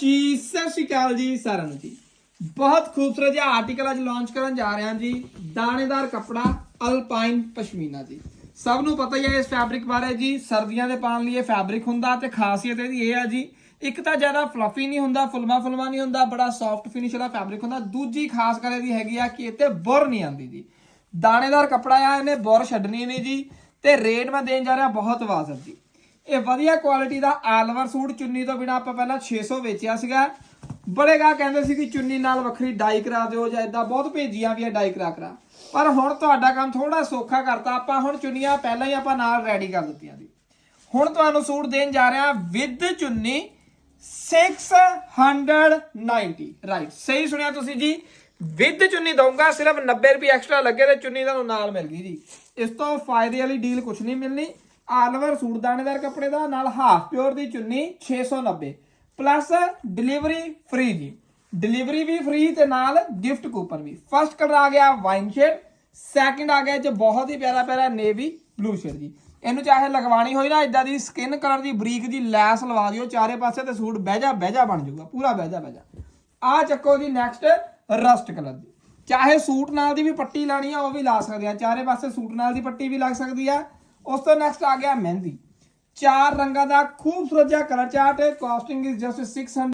ਜੀ, ਸਤਿ ਸ਼੍ਰੀ ਅਕਾਲ ਜੀ ਸਾਰਿਆਂ ਨੂੰ ਜੀ। ਬਹੁਤ ਖੂਬਸੂਰਤ ਜਿਹਾ ਆਰਟੀਕਲ ਅੱਜ ਲਾਂਚ ਕਰਨ ਜਾ ਰਹੇ ਹਾਂ ਜੀ, ਦਾਣੇਦਾਰ ਕੱਪੜਾ ਅਲਪਾਈਨ ਪਸ਼ਮੀਨਾ ਜੀ। ਸਭ ਨੂੰ ਪਤਾ ਹੀ ਹੈ ਇਸ ਫੈਬਰਿਕ ਬਾਰੇ ਜੀ, ਸਰਦੀਆਂ ਦੇ ਪਾਉਣ ਲਈ ਇਹ ਫੈਬਰਿਕ ਹੁੰਦਾ ਤੇ ਖਾਸੀਅਤ ਇਹਦੀ ਇਹ ਆ ਜੀ, ਇੱਕ ਤਾਂ ਜ਼ਿਆਦਾ ਫਲਫੀ ਨਹੀਂ ਹੁੰਦਾ ਫੁਲਮਾ ਫੁਲਮਾ ਨਹੀਂ ਹੁੰਦਾ, ਬੜਾ ਸੌਫਟ ਫਿਨਿਸ਼ ਵਾਲਾ ਫੈਬਰਿਕ ਹੁੰਦਾ। ਦੂਜੀ ਖਾਸ ਕਰ ਇਹਦੀ ਹੈਗੀ ਆ ਕਿ ਇੱਥੇ ਬੁਰ ਨਹੀਂ ਆਉਂਦੀ ਜੀ। ਦਾਣੇਦਾਰ ਕੱਪੜਾ ਆ, ਇਹਨੇ ਬੁਰ ਛੱਡਣੀ ਨਹੀਂ ਜੀ, ਤੇ ਰੇਟ ਮੈਂ ਦੇਣ ਜਾ ਰਿਹਾ ਬਹੁਤ ਵਾਜਬ ਜੀ। ਇਹ ਵਧੀਆ ਕੁਆਲਿਟੀ ਦਾ ਆਲਵਰ ਸੂਟ ਚੁੰਨੀ ਤੋਂ ਬਿਨਾ ਆਪਾਂ ਪਹਿਲਾਂ 600 ਵੇਚਿਆ ਸੀਗਾ। ਬੜੇ ਗਾ ਕਹਿੰਦੇ ਸੀ ਕਿ ਚੁੰਨੀ ਨਾਲ ਵੱਖਰੀ ਡਾਈ ਕਰਾ ਦਿਓ ਜਾਂ ਇਦਾਂ ਬਹੁਤ ਭੇਜੀਆਂ ਵੀ ਆ ਡਾਈ ਕਰਾ ਕਰਾ। ਪਰ ਹੁਣ ਤੁਹਾਡਾ ਕੰਮ ਥੋੜਾ ਸੌਖਾ ਕਰਤਾ, ਆਪਾਂ ਹੁਣ ਚੁੰਨੀਆਂ ਪਹਿਲਾਂ ਹੀ ਆਪਾਂ ਨਾਲ ਰੈਡੀ ਕਰ ਦਿੱਤੀਆਂ ਜੀ ਹੁਣ ਤੁਹਾਨੂੰ ਸੂਟ ਦੇਣ ਜਾ ਰਿਹਾ ਵਿਦ ਚੁੰਨੀ 690 ਰਾਈਟ ਸਹੀ ਸੁਣਿਆ ਤੁਸੀਂ ਜੀ। ਵਿਦ ਚੁੰਨੀ ਦਊਂਗਾ, ਸਿਰਫ 90 ਰੁਪਏ ਐਕਸਟਰਾ ਲੱਗੇ ਤੇ ਚੁੰਨੀ ਤੁਹਾਨੂੰ ਨਾਲ ਮਿਲ ਗਈ ਜੀ। ਇਸ ਤੋਂ ਫਾਇਦੇ ਵਾਲੀ ਡੀਲ ਕੁਝ ਨਹੀਂ ਮਿਲਣੀ। ਆਲਵਰ ਸੂਟ ਦਾਣੇਦਾਰ ਕੱਪੜੇ ਦਾ, ਨਾਲ ਹਾਫ ਪਿਓਰ ਦੀ ਚੁੰਨੀ 690 ਪਲੱਸ ਡਿਲੀਵਰੀ ਫ੍ਰੀ ਜੀ। ਡਿਲੀਵਰੀ ਵੀ ਫ੍ਰੀ ਤੇ ਨਾਲ ਗਿਫਟ ਕੂਪਨ ਵੀ। ਫਰਸਟ ਕਲਰ ਆ ਗਿਆ ਵਾਈਨ ਸ਼ੇਡ ਸੈਕਿੰਡ ਆ ਗਿਆ ਇਹ ਬਹੁਤ ਹੀ ਪਿਆਰਾ ਪਿਆਰਾ ਨੇਵੀ ਬਲੂ ਸ਼ੇਡ ਜੀ। ਇਹਨੂੰ ਚਾਹੇ ਲਗਵਾਣੀ ਹੋਈ ਨਾ ਇਦਾਂ ਦੀ ਸਕਿਨ ਕਲਰ ਦੀ ਬਰੀਕ ਜੀ ਲੈਸ ਲਵਾ ਦਿਓ, ਚਾਰੇ ਪਾਸੇ ਤੇ ਸੂਟ ਬਹਿ ਜਾ ਬਹਿ ਜਾ ਬਣ ਜਾਊਗਾ, ਪੂਰਾ ਬਹਿ ਜਾ ਬਹਿ ਜਾ ਆ ਚੱਕੋ ਜੀ ਨੈਕਸਟ ਰਸਟ ਕਲਰ ਦੀ। ਚਾਹੇ ਸੂਟ ਨਾਲ ਦੀ ਵੀ ਪੱਟੀ ਲਾਣੀ ਆ, ਉਹ ਵੀ ਲਾ ਸਕਦੇ ਆ। ਚਾਰੇ ਪਾਸੇ ਸੂਟ ਨਾਲ ਦੀ ਪੱਟੀ ਵੀ ਲੱਗ ਸਕਦੀ ਆ। ਉਸ ਤੋਂ ਨੈਕਸਟ ਆ ਗਿਆ ਮਹਿੰਦੀ। ਚਾਰ ਰੰਗਾਂ ਦਾ ਖੂਬਸੂਰਤ ਜਿਹਾ ਕਲਰ ਚਾਰਟ ਹੈ ਕਾਸਟਿੰਗ ਇਜ਼ ਜਸਟ 600